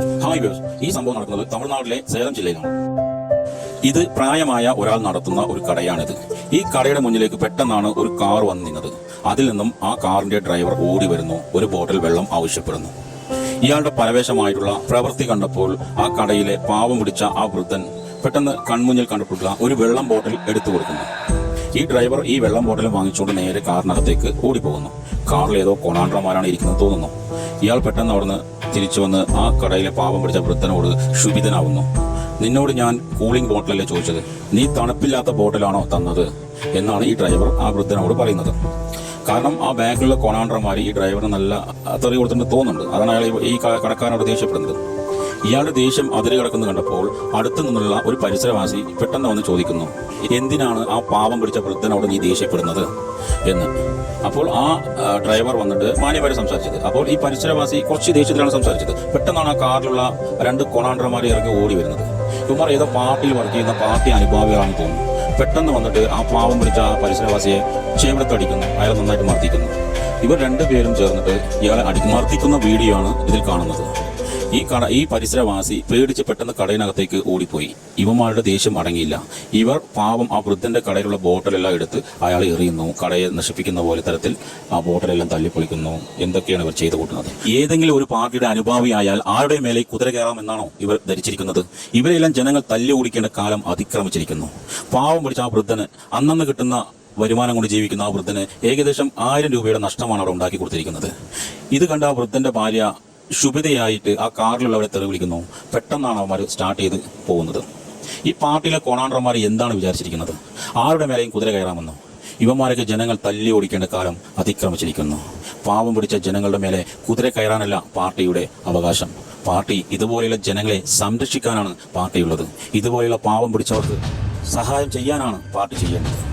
Hi ഈ സംഭവം നടക്കുന്നത് തമിഴ്നാട്ടിലെ സേലം ജില്ലയിലാണ്. ഇത് പ്രായമായ ഒരാൾ നടത്തുന്ന ഒരു കടയാണിത്. ഈ കടയുടെ മുന്നിലേക്ക് പെട്ടെന്നാണ് ഒരു കാർ വന്നു നിന്നത്. അതിൽ നിന്നും ആ കാറിന്റെ ഡ്രൈവർ ഓടി വരുന്നു. ഒരു ബോട്ടിൽ വെള്ളം ആവശ്യപ്പെടുന്നു. ഇയാളുടെ പരവേശമായിട്ടുള്ള പ്രവൃത്തി കണ്ടപ്പോൾ ആ കടയിലെ പാവം പിടിച്ച ആ വൃദ്ധൻ പെട്ടെന്ന് കൺമുന്നിൽ കണ്ടിട്ടുള്ള ഒരു വെള്ളം ബോട്ടിൽ എടുത്തു കൊടുക്കുന്നു. ഈ ഡ്രൈവർ ഈ വെള്ളം ബോട്ടിൽ വാങ്ങിച്ചുകൊണ്ട് നേരെ കാറിനകത്തേക്ക് ഓടിപ്പോകുന്നു. കാറിൽ ഏതോ കൊണാണ്ട്രമാരാണ് ഇരിക്കുന്നത് തോന്നുന്നു. ഇയാൾ പെട്ടെന്ന് അവിടുന്ന് തിരിച്ചു വന്ന് ആ കടയിലെ പാവം പിടിച്ച വൃദ്ധനോട് ക്ഷുഭിതനാവുന്നു. നിന്നോട് ഞാൻ കൂളിംഗ് ബോട്ടിലല്ലേ ചോദിച്ചത് നീ തണുപ്പില്ലാത്ത ബോട്ടിലാണോ തന്നത്? എന്നാണ് ഈ ഡ്രൈവർ ആ വൃദ്ധനോട് പറയുന്നത്. കാരണം ആ ബാങ്കിലുള്ള കൊണാണ്ടർമാർ ഈ ഡ്രൈവറിന് നല്ല തെറി കൊടുത്തിട്ട് തോന്നുന്നുണ്ട്. അതാണ് അയാൾ ഈ കടക്കാരനോട് ദേഷ്യപ്പെടുന്നത്. ഇയാളുടെ ദേഷ്യം അതിര് കിടക്കുന്നത് കണ്ടപ്പോൾ അടുത്തു നിന്നുള്ള ഒരു പരിസരവാസി പെട്ടെന്ന് വന്ന് ചോദിക്കുന്നു എന്തിനാണ് ആ പാവം പിടിച്ച വൃദ്ധനോട് നീ ദേഷ്യപ്പെടുന്നത്? എന്ന്. അപ്പോൾ ആ ഡ്രൈവർ വന്നിട്ട് മാന്യമായി സംസാരിച്ചത്. അപ്പോൾ ഈ പരിസരവാസി കുറച്ച് ദേഷ്യത്തിലാണ് സംസാരിച്ചത്. പെട്ടെന്നാണ് ആ കാറിലുള്ള രണ്ട് കൊണാണ്ടർമാർ ഇറങ്ങി ഓടി വരുന്നത്. ഇവർ ഏതോ പാർട്ടിയിൽ വർക്ക് ചെയ്യുന്ന പാർട്ടി അനുഭാവികളാണെന്ന് തോന്നുന്നു. പെട്ടെന്ന് വന്നിട്ട് ആ പാവം പിടിച്ച ആ പരിസരവാസിയെ ചേവിടത്തടിക്കുന്നു അയാൾ നന്നായിട്ട് മർദ്ദിക്കുന്നു. ഇവർ രണ്ടുപേരും ചേർന്നിട്ട് ഇയാളെ അടി മർദ്ദിക്കുന്ന വീഡിയോ ആണ് ഇതിൽ കാണുന്നത്. ഈ കട ഈ പരിസരവാസി പേടിച്ച് പെട്ടെന്ന് കടയിനകത്തേക്ക് ഓടിപ്പോയി. ഇവന്മാരുടെ ദേഷ്യം അടങ്ങിയില്ല. ഇവർ പാവം ആ വൃദ്ധന്റെ കടയിലുള്ള ബോട്ടലെല്ലാം എടുത്ത് അയാൾ എറിയുന്നു. കടയെ നശിപ്പിക്കുന്ന പോലെ തരത്തിൽ ആ ബോട്ടലെല്ലാം തള്ളിപ്പൊളിക്കുന്നു. എന്തൊക്കെയാണ് ഇവർ ചെയ്തു കൂട്ടുന്നത്? ഏതെങ്കിലും ഒരു പാർട്ടിയുടെ അനുഭാവിയായാൽ ആരുടെ മേലെ കുതിര കയറാമെന്നാണോ ഇവർ ധരിച്ചിരിക്കുന്നത്? ഇവരെല്ലാം ജനങ്ങൾ തല്ലി ഓടിക്കേണ്ട കാലം അതിക്രമിച്ചിരിക്കുന്നു. പാവം പിടിച്ച ആ വൃദ്ധന് അന്നന്ന് കിട്ടുന്ന വരുമാനം കൊണ്ട് ജീവിക്കുന്ന ആ വൃദ്ധന് ഏകദേശം ആയിരം രൂപയുടെ നഷ്ടമാണ് അവിടെ ഉണ്ടാക്കി കൊടുത്തിരിക്കുന്നത്. ഇത് കണ്ട ആ വൃദ്ധന്റെ ഭാര്യ ശുഭിതയായിട്ട് ആ കാറിലുള്ളവരെ തെറി വിളിക്കുന്നു പെട്ടെന്നാണ് അവന്മാർ സ്റ്റാർട്ട് ചെയ്ത് പോകുന്നത്. ഈ പാർട്ടിയിലെ കോണാണ്ടർമാർ എന്താണ് വിചാരിച്ചിരിക്കുന്നത്? ആരുടെ മേലെയും കുതിര കയറാമെന്നോ? ഇവന്മാരൊക്കെ ജനങ്ങൾ തല്ലി ഓടിക്കേണ്ട കാലം അതിക്രമിച്ചിരിക്കുന്നു. പാവം പിടിച്ച ജനങ്ങളുടെ മേലെ കുതിര കയറാനല്ല പാർട്ടിയുടെ അവകാശം. പാർട്ടി ഇതുപോലെയുള്ള ജനങ്ങളെ സംരക്ഷിക്കാനാണ് പാർട്ടിയുള്ളത്. ഇതുപോലെയുള്ള പാവം പിടിച്ചവർക്ക് സഹായം ചെയ്യാനാണ് പാർട്ടി ചെയ്യേണ്ടത്